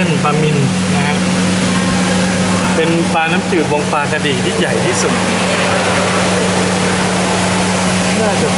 ม่นปลามินนะฮะเป็นปลาน้ำจืดวงปลากระดีที่ใหญ่ที่สุดน่าจะ